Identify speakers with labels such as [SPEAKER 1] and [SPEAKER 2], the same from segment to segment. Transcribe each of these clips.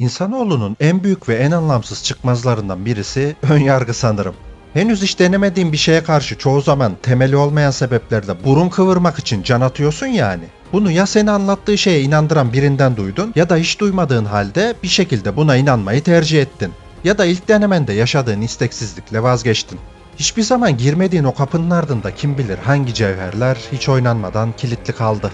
[SPEAKER 1] İnsanoğlunun en büyük ve en anlamsız çıkmazlarından birisi ön yargı sanırım. Henüz hiç denemediğin bir şeye karşı çoğu zaman temeli olmayan sebeplerle burun kıvırmak için can atıyorsun yani. Bunu ya seni anlattığı şeye inandıran birinden duydun ya da hiç duymadığın halde bir şekilde buna inanmayı tercih ettin. Ya da ilk denemende yaşadığın isteksizlikle vazgeçtin. Hiçbir zaman girmediğin o kapının ardında kim bilir hangi cevherler hiç oynanmadan kilitli kaldı.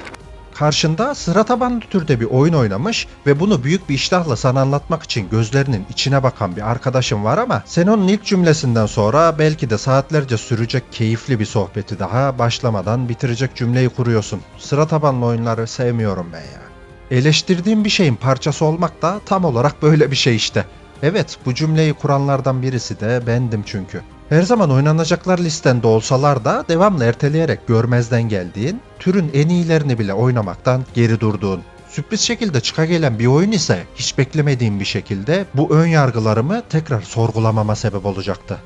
[SPEAKER 1] Karşında sıra tabanlı türde bir oyun oynamış ve bunu büyük bir iştahla sana anlatmak için gözlerinin içine bakan bir arkadaşın var ama sen onun ilk cümlesinden sonra belki de saatlerce sürecek keyifli bir sohbeti daha başlamadan bitirecek cümleyi kuruyorsun. Sıra tabanlı oyunları sevmiyorum ben ya. Eleştirdiğim bir şeyin parçası olmak da tam olarak böyle bir şey işte. Evet bu cümleyi kuranlardan birisi de bendim çünkü. Her zaman oynanacaklar listende olsalar da devamlı erteleyerek görmezden geldiğin, türün en iyilerini bile oynamaktan geri durduğun. Sürpriz şekilde çıka gelen bir oyun ise hiç beklemediğim bir şekilde bu ön yargılarımı tekrar sorgulamama sebep olacaktı.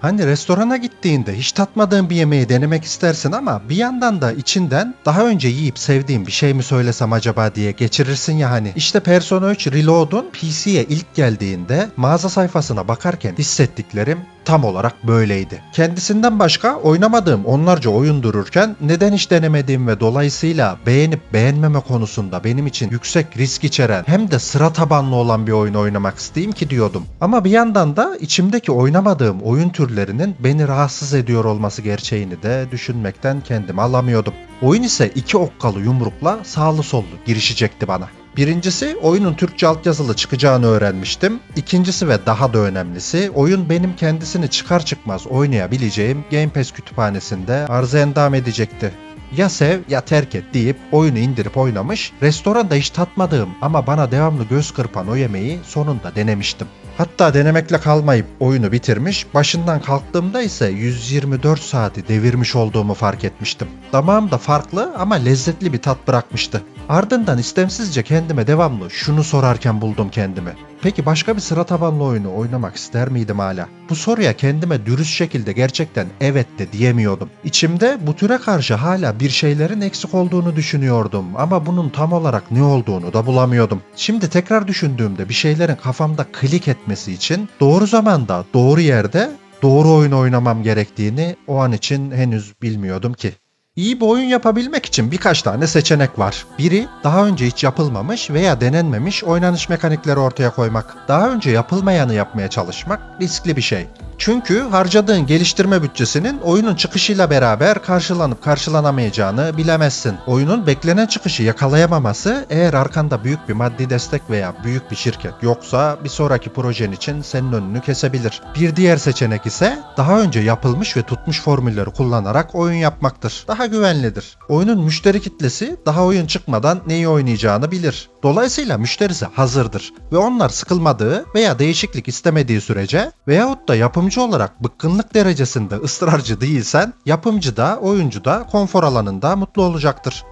[SPEAKER 1] Hani restorana gittiğinde hiç tatmadığın bir yemeği denemek istersin ama bir yandan da içinden daha önce yiyip sevdiğin bir şey mi söylesem acaba diye geçirirsin ya hani. İşte Persona 3 Reload'un PC'ye ilk geldiğinde mağaza sayfasına bakarken hissettiklerim tam olarak böyleydi. Kendisinden başka oynamadığım onlarca oyun dururken neden hiç denemediğim ve dolayısıyla beğenip beğenmeme konusunda benim için yüksek risk içeren hem de sıra tabanlı olan bir oyun oynamak isteyeyim ki diyordum. Ama bir yandan da içimdeki oynamadığım oyun türlerinin beni rahatsız ediyor olması gerçeğini de düşünmekten kendimi alamıyordum. Oyun ise iki okkalı yumrukla sağlı sollu girişecekti bana. Birincisi oyunun Türkçe altyazılı çıkacağını öğrenmiştim. İkincisi ve daha da önemlisi oyun benim kendisini çıkar çıkmaz oynayabileceğim Game Pass kütüphanesinde arıza endam edecekti. Ya sev ya terk et deyip oyunu indirip oynamış, restoranda hiç tatmadığım ama bana devamlı göz kırpan o yemeği sonunda denemiştim. Hatta denemekle kalmayıp oyunu bitirmiş, başından kalktığımda ise 124 saati devirmiş olduğumu fark etmiştim. Damağımda farklı ama lezzetli bir tat bırakmıştı. Ardından istemsizce kendime devamlı şunu sorarken buldum kendimi. Peki başka bir sıra tabanlı oyunu oynamak ister miydim hala? Bu soruya kendime dürüst şekilde gerçekten evet de diyemiyordum. İçimde bu türe karşı hala bir şeylerin eksik olduğunu düşünüyordum ama bunun tam olarak ne olduğunu da bulamıyordum. Şimdi tekrar düşündüğümde bir şeylerin kafamda klik etmesi için doğru zamanda, doğru yerde doğru oyun oynamam gerektiğini o an için henüz bilmiyordum ki. İyi bir oyun yapabilmek için birkaç tane seçenek var. Biri daha önce hiç yapılmamış veya denenmemiş oynanış mekanikleri ortaya koymak. Daha önce yapılmayanı yapmaya çalışmak riskli bir şey. Çünkü harcadığın geliştirme bütçesinin oyunun çıkışıyla beraber karşılanıp karşılanamayacağını bilemezsin. Oyunun beklenen çıkışı yakalayamaması eğer arkanda büyük bir maddi destek veya büyük bir şirket yoksa bir sonraki projen için senin önünü kesebilir. Bir diğer seçenek ise daha önce yapılmış ve tutmuş formülleri kullanarak oyun yapmaktır. Daha güvenlidir. Oyunun müşteri kitlesi daha oyun çıkmadan neyi oynayacağını bilir. Dolayısıyla müşterisi hazırdır ve onlar sıkılmadığı veya değişiklik istemediği sürece veyahut da yapımcı olarak bıkkınlık derecesinde ısrarcı değilsen yapımcı da oyuncu da konfor alanında mutlu olacaktır.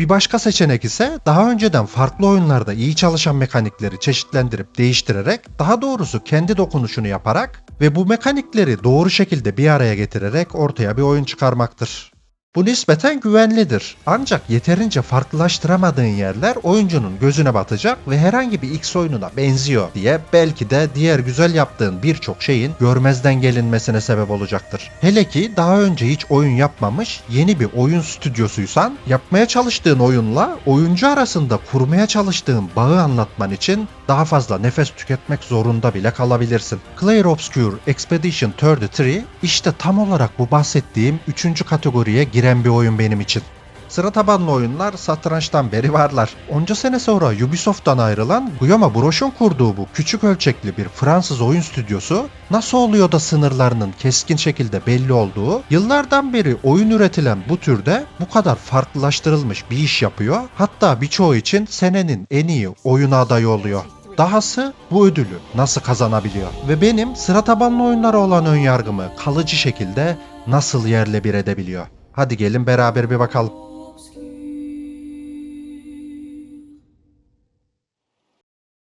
[SPEAKER 1] Bir başka seçenek ise daha önceden farklı oyunlarda iyi çalışan mekanikleri çeşitlendirip değiştirerek daha doğrusu kendi dokunuşunu yaparak ve bu mekanikleri doğru şekilde bir araya getirerek ortaya bir oyun çıkarmaktır. Bu nispeten güvenlidir. Ancak yeterince farklılaştıramadığın yerler oyuncunun gözüne batacak ve herhangi bir X oyununa benziyor diye belki de diğer güzel yaptığın birçok şeyin görmezden gelinmesine sebep olacaktır. Hele ki daha önce hiç oyun yapmamış yeni bir oyun stüdyosuysan yapmaya çalıştığın oyunla oyuncu arasında kurmaya çalıştığın bağı anlatman için daha fazla nefes tüketmek zorunda bile kalabilirsin. Clair Obscure Expedition 33 işte tam olarak bu bahsettiğim 3. kategoriye giren bir oyun benim için. Sıra tabanlı oyunlar satrançtan beri varlar. Onca sene sonra Ubisoft'tan ayrılan Guillaume Broch'un kurduğu bu küçük ölçekli bir Fransız oyun stüdyosu nasıl oluyor da sınırlarının keskin şekilde belli olduğu, yıllardan beri oyun üretilen bu türde bu kadar farklılaştırılmış bir iş yapıyor. Hatta birçoğu için senenin en iyi oyunu adayı oluyor. Dahası bu ödülü nasıl kazanabiliyor? Ve benim sıra tabanlı oyunlara olan önyargımı kalıcı şekilde nasıl yerle bir edebiliyor? Hadi gelin beraber bir bakalım.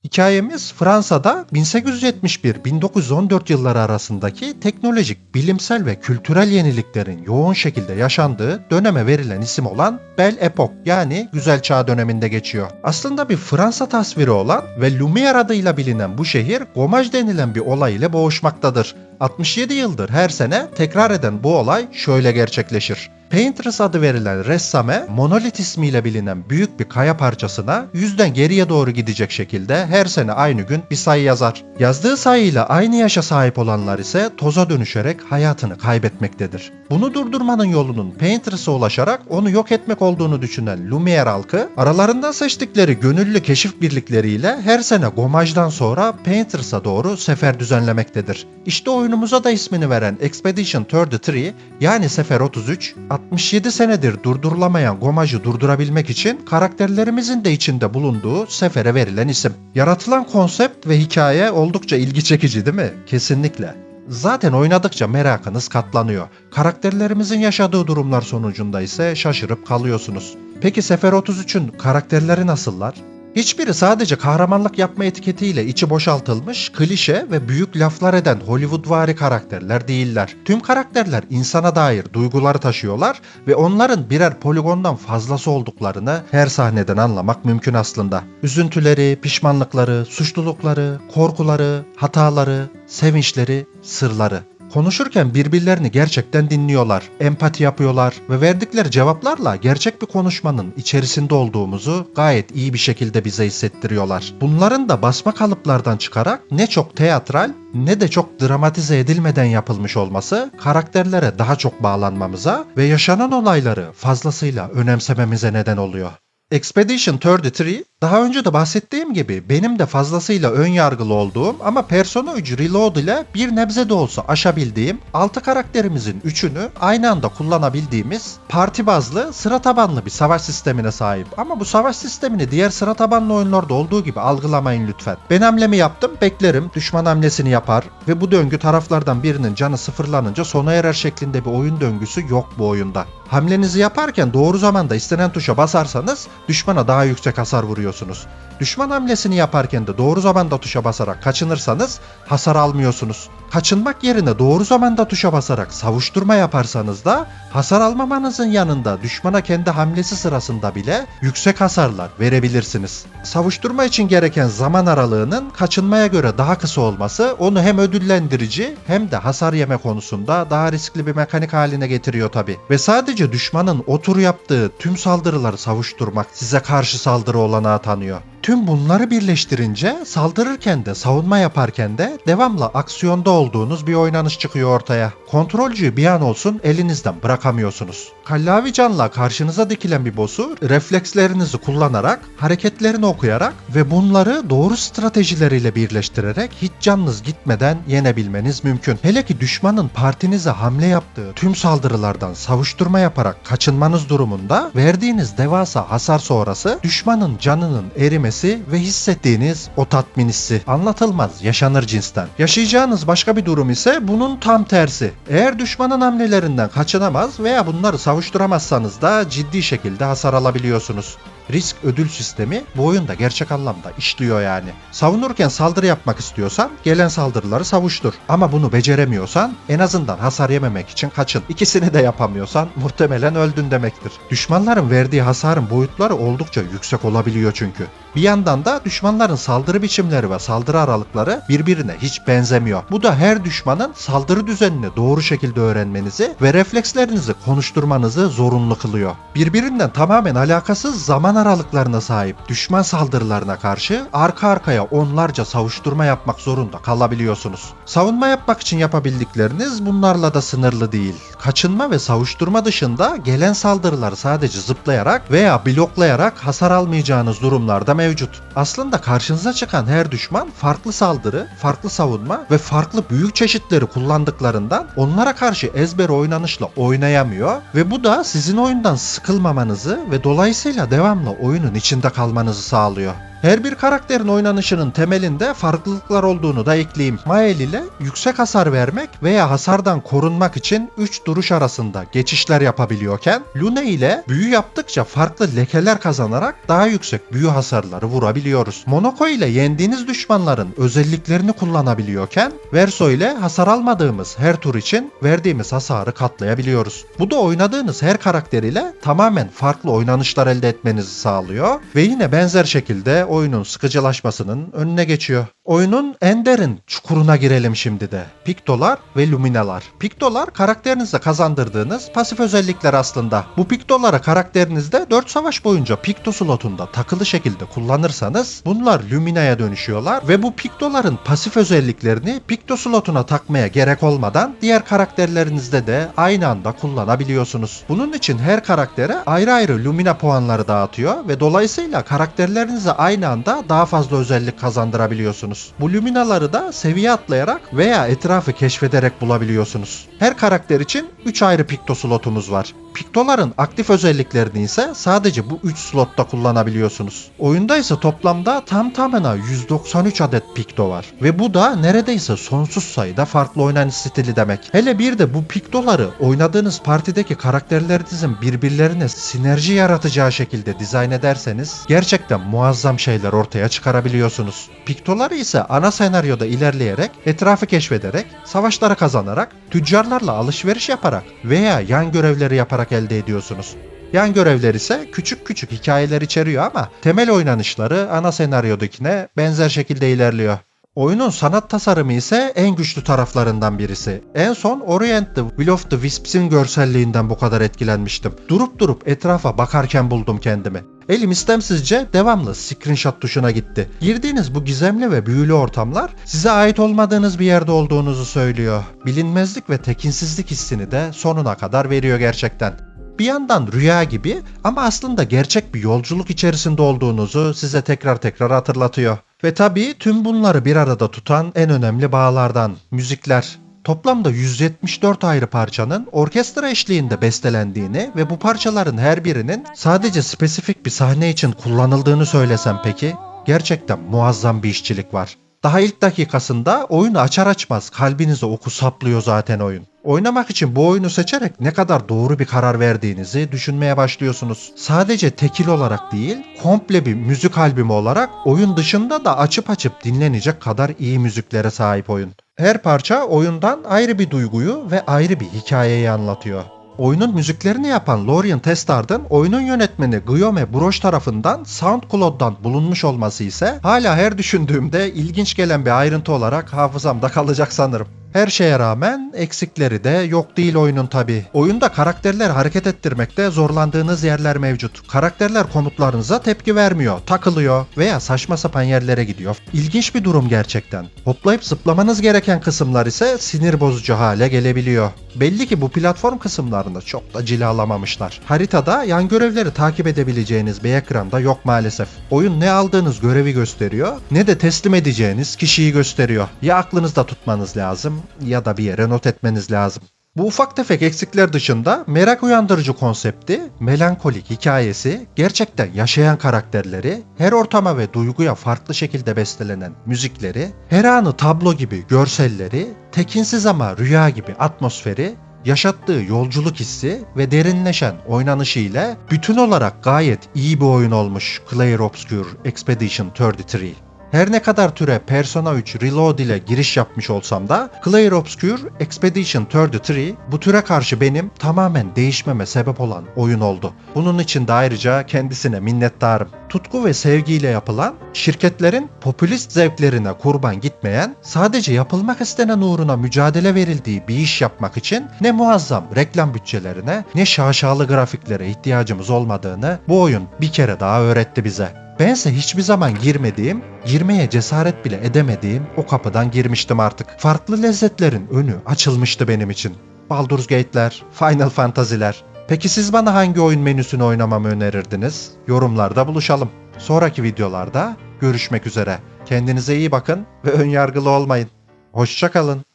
[SPEAKER 1] Hikayemiz Fransa'da 1871-1914 yılları arasındaki teknolojik, bilimsel ve kültürel yeniliklerin yoğun şekilde yaşandığı döneme verilen isim olan Belle Époque yani Güzel Çağ döneminde geçiyor. Aslında bir Fransa tasviri olan ve Lumière adıyla bilinen bu şehir Gomaj denilen bir olay ile boğuşmaktadır. 67 yıldır her sene tekrar eden bu olay şöyle gerçekleşir. Painters adı verilen ressame monolit ismiyle bilinen büyük bir kaya parçasına yüzden geriye doğru gidecek şekilde her sene aynı gün bir sayı yazar. Yazdığı sayıyla aynı yaşa sahip olanlar ise toza dönüşerek hayatını kaybetmektedir. Bunu durdurmanın yolunun Painters'a ulaşarak onu yok etmek olduğunu düşünen Lumière halkı aralarından seçtikleri gönüllü keşif birlikleriyle her sene Gomaj'dan sonra Painters'a doğru sefer düzenlemektedir. İşte oyunumuza da ismini veren Expedition 33 yani Sefer 33 67 senedir durdurulamayan Gomaj'ı durdurabilmek için karakterlerimizin de içinde bulunduğu sefere verilen isim. Yaratılan konsept ve hikaye oldukça ilgi çekici değil mi? Kesinlikle. Zaten oynadıkça merakınız katlanıyor. Karakterlerimizin yaşadığı durumlar sonucunda ise şaşırıp kalıyorsunuz. Peki Sefer 33'ün karakterleri nasıllar? Hiçbiri sadece kahramanlık yapma etiketiyle içi boşaltılmış, klişe ve büyük laflar eden Hollywoodvari karakterler değiller. Tüm karakterler insana dair duyguları taşıyorlar ve onların birer poligondan fazlası olduklarını her sahneden anlamak mümkün aslında. Üzüntüleri, pişmanlıkları, suçlulukları, korkuları, hataları, sevinçleri, sırları. Konuşurken birbirlerini gerçekten dinliyorlar, empati yapıyorlar ve verdikleri cevaplarla gerçek bir konuşmanın içerisinde olduğumuzu gayet iyi bir şekilde bize hissettiriyorlar. Bunların da basma kalıplardan çıkarak ne çok teatral ne de çok dramatize edilmeden yapılmış olması karakterlere daha çok bağlanmamıza ve yaşanan olayları fazlasıyla önemsememize neden oluyor. Expedition 33 daha önce de bahsettiğim gibi benim de fazlasıyla ön yargılı olduğum ama Persona 3 Reload ile bir nebze de olsa aşabildiğim 6 karakterimizin 3'ünü aynı anda kullanabildiğimiz parti bazlı sıra tabanlı bir savaş sistemine sahip. Ama bu savaş sistemini diğer sıra tabanlı oyunlarda olduğu gibi algılamayın lütfen. Ben hamlemi yaptım beklerim düşman hamlesini yapar ve bu döngü taraflardan birinin canı sıfırlanınca sona erer şeklinde bir oyun döngüsü yok bu oyunda. Hamlenizi yaparken doğru zamanda istenen tuşa basarsanız düşmana daha yüksek hasar vuruyorsunuz. Düşman hamlesini yaparken de doğru zamanda tuşa basarak kaçınırsanız hasar almıyorsunuz. Kaçınmak yerine doğru zamanda tuşa basarak savuşturma yaparsanız da hasar almamanızın yanında düşmana kendi hamlesi sırasında bile yüksek hasarlar verebilirsiniz. Savuşturma için gereken zaman aralığının kaçınmaya göre daha kısa olması onu hem ödüllendirici hem de hasar yeme konusunda daha riskli bir mekanik haline getiriyor tabi. Ve sadece düşmanın o tur yaptığı tüm saldırıları savuşturmak size karşı saldırı olanağı tanıyor. Tüm bunları birleştirince saldırırken de savunma yaparken de devamlı aksiyonda olduğunuz bir oynanış çıkıyor ortaya. Kontrolcüyü bir an olsun elinizden bırakamıyorsunuz. Kallavi canla karşınıza dikilen bir boss'u reflekslerinizi kullanarak, hareketlerini okuyarak ve bunları doğru stratejileriyle birleştirerek hiç canınız gitmeden yenebilmeniz mümkün. Hele ki düşmanın partinize hamle yaptığı tüm saldırılardan savuşturma yaparak kaçınmanız durumunda verdiğiniz devasa hasar sonrası düşmanın canının erimesi ve hissettiğiniz o tatmin hissi anlatılmaz yaşanır cinsten. Yaşayacağınız başka bir durum ise bunun tam tersi. Eğer düşmanın hamlelerinden kaçınamaz veya bunları savuşturamazsanız da ciddi şekilde hasar alabiliyorsunuz. Risk ödül sistemi bu oyunda gerçek anlamda işliyor yani. Savunurken saldırı yapmak istiyorsan gelen saldırıları savuştur. Ama bunu beceremiyorsan en azından hasar yememek için kaçın. İkisini de yapamıyorsan muhtemelen öldün demektir. Düşmanların verdiği hasarın boyutları oldukça yüksek olabiliyor çünkü. Bir yandan da düşmanların saldırı biçimleri ve saldırı aralıkları birbirine hiç benzemiyor. Bu da her düşmanın saldırı düzenini doğru şekilde öğrenmenizi ve reflekslerinizi konuşturmanızı zorunlu kılıyor. Birbirinden tamamen alakasız zaman aralıklarına sahip düşman saldırılarına karşı arka arkaya onlarca savuşturma yapmak zorunda kalabiliyorsunuz. Savunma yapmak için yapabildikleriniz bunlarla da sınırlı değil. Kaçınma ve savuşturma dışında gelen saldırıları sadece zıplayarak veya bloklayarak hasar almayacağınız durumlarda mevcut. Aslında karşınıza çıkan her düşman farklı saldırı, farklı savunma ve farklı büyük çeşitleri kullandıklarından onlara karşı ezber oynanışla oynayamıyor ve bu da sizin oyundan sıkılmamanızı ve dolayısıyla devamlı oyunun içinde kalmanızı sağlıyor. Her bir karakterin oynanışının temelinde farklılıklar olduğunu da ekleyeyim. Mael ile yüksek hasar vermek veya hasardan korunmak için 3 duruş arasında geçişler yapabiliyorken Luna ile büyü yaptıkça farklı lekeler kazanarak daha yüksek büyü hasarları vurabiliyoruz. Monoko ile yendiğiniz düşmanların özelliklerini kullanabiliyorken Verso ile hasar almadığımız her tur için verdiğimiz hasarı katlayabiliyoruz. Bu da oynadığınız her karakter ile tamamen farklı oynanışlar elde etmenizi sağlıyor ve yine benzer şekilde oyunun sıkıcılaşmasının önüne geçiyor. Oyunun en derin çukuruna girelim şimdi de. Piktolar ve Luminalar. Piktolar karakterinizde kazandırdığınız pasif özellikler aslında. Bu piktoları karakterinizde 4 savaş boyunca pikto slotunda takılı şekilde kullanırsanız bunlar Lumina'ya dönüşüyorlar ve bu piktoların pasif özelliklerini pikto slotuna takmaya gerek olmadan diğer karakterlerinizde de aynı anda kullanabiliyorsunuz. Bunun için her karaktere ayrı ayrı Lumina puanları dağıtıyor ve dolayısıyla karakterlerinize aynı anda daha fazla özellik kazandırabiliyorsunuz. Bu Luminaları da seviye atlayarak veya etrafı keşfederek bulabiliyorsunuz. Her karakter için 3 ayrı pikto slotumuz var. Piktoların aktif özelliklerini ise sadece bu 3 slotta kullanabiliyorsunuz. Oyunda ise toplamda tam tamına 193 adet pikto var. Ve bu da neredeyse sonsuz sayıda farklı oynanış stili demek. Hele bir de bu piktoları oynadığınız partideki karakterlerinizin birbirlerine sinerji yaratacağı şekilde dizayn ederseniz gerçekten muazzam şeyler ortaya çıkarabiliyorsunuz. Piktoları ise ana senaryoda ilerleyerek, etrafı keşfederek, savaşları kazanarak, tüccarlarla alışveriş yaparak veya yan görevleri yaparak elde ediyorsunuz. Yan görevler ise küçük küçük hikayeler içeriyor ama temel oynanışları ana senaryodakine benzer şekilde ilerliyor. Oyunun sanat tasarımı ise en güçlü taraflarından birisi. En son Orient the Will of the Wisps'in görselliğinden bu kadar etkilenmiştim. Durup durup etrafa bakarken buldum kendimi. Elim istemsizce devamlı screenshot tuşuna gitti. Girdiğiniz bu gizemli ve büyülü ortamlar size ait olmadığınız bir yerde olduğunuzu söylüyor. Bilinmezlik ve tekinsizlik hissini de sonuna kadar veriyor gerçekten. Bir yandan rüya gibi ama aslında gerçek bir yolculuk içerisinde olduğunuzu size tekrar tekrar hatırlatıyor. Ve tabii tüm bunları bir arada tutan en önemli bağlardan müzikler. Toplamda 174 ayrı parçanın orkestra eşliğinde bestelendiğini ve bu parçaların her birinin sadece spesifik bir sahne için kullanıldığını söylesem peki? Gerçekten muazzam bir işçilik var. Daha ilk dakikasında oyunu açar açmaz kalbinize oku saplıyor zaten oyun. Oynamak için bu oyunu seçerek ne kadar doğru bir karar verdiğinizi düşünmeye başlıyorsunuz. Sadece tekil olarak değil, komple bir müzik albümü olarak oyun dışında da açıp açıp dinlenecek kadar iyi müziklere sahip oyun. Her parça oyundan ayrı bir duyguyu ve ayrı bir hikayeyi anlatıyor. Oyunun müziklerini yapan Lorien Testard'ın oyunun yönetmeni Guillaume Broch tarafından SoundCloud'dan bulunmuş olması ise hala her düşündüğümde ilginç gelen bir ayrıntı olarak hafızamda kalacak sanırım. Her şeye rağmen eksikleri de yok değil oyunun tabi. Oyunda karakterler hareket ettirmekte zorlandığınız yerler mevcut. Karakterler komutlarınıza tepki vermiyor, takılıyor veya saçma sapan yerlere gidiyor. İlginç bir durum gerçekten. Hoplayıp zıplamanız gereken kısımlar ise sinir bozucu hale gelebiliyor. Belli ki bu platform kısımlarında çok da cilalamamışlar. Haritada yan görevleri takip edebileceğiniz bir ekranda yok maalesef. Oyun ne aldığınız görevi gösteriyor ne de teslim edeceğiniz kişiyi gösteriyor. Ya aklınızda tutmanız lazım ya da bir yere not etmeniz lazım. Bu ufak tefek eksikler dışında merak uyandırıcı konsepti, melankolik hikayesi, gerçekten yaşayan karakterleri, her ortama ve duyguya farklı şekilde bestelenen müzikleri, her anı tablo gibi görselleri, tekinsiz ama rüya gibi atmosferi, yaşattığı yolculuk hissi ve derinleşen oynanışı ile bütün olarak gayet iyi bir oyun olmuş Clair Obscure Expedition 33. Her ne kadar türe Persona 3 Reload ile giriş yapmış olsam da Clair Obscure Expedition 33 bu türe karşı benim tamamen değişmeme sebep olan oyun oldu. Bunun için de ayrıca kendisine minnettarım. Tutku ve sevgiyle yapılan, şirketlerin popülist zevklerine kurban gitmeyen, sadece yapılmak istenen uğruna mücadele verildiği bir iş yapmak için ne muazzam reklam bütçelerine ne şaşalı grafiklere ihtiyacımız olmadığını bu oyun bir kere daha öğretti bize. Bense hiçbir zaman girmediğim, girmeye cesaret bile edemediğim o kapıdan girmiştim artık. Farklı lezzetlerin önü açılmıştı benim için. Baldur's Gate'ler, Final Fantasy'ler. Peki siz bana hangi oyun menüsünü oynamamı önerirdiniz? Yorumlarda buluşalım. Sonraki videolarda görüşmek üzere. Kendinize iyi bakın ve önyargılı olmayın. Hoşçakalın.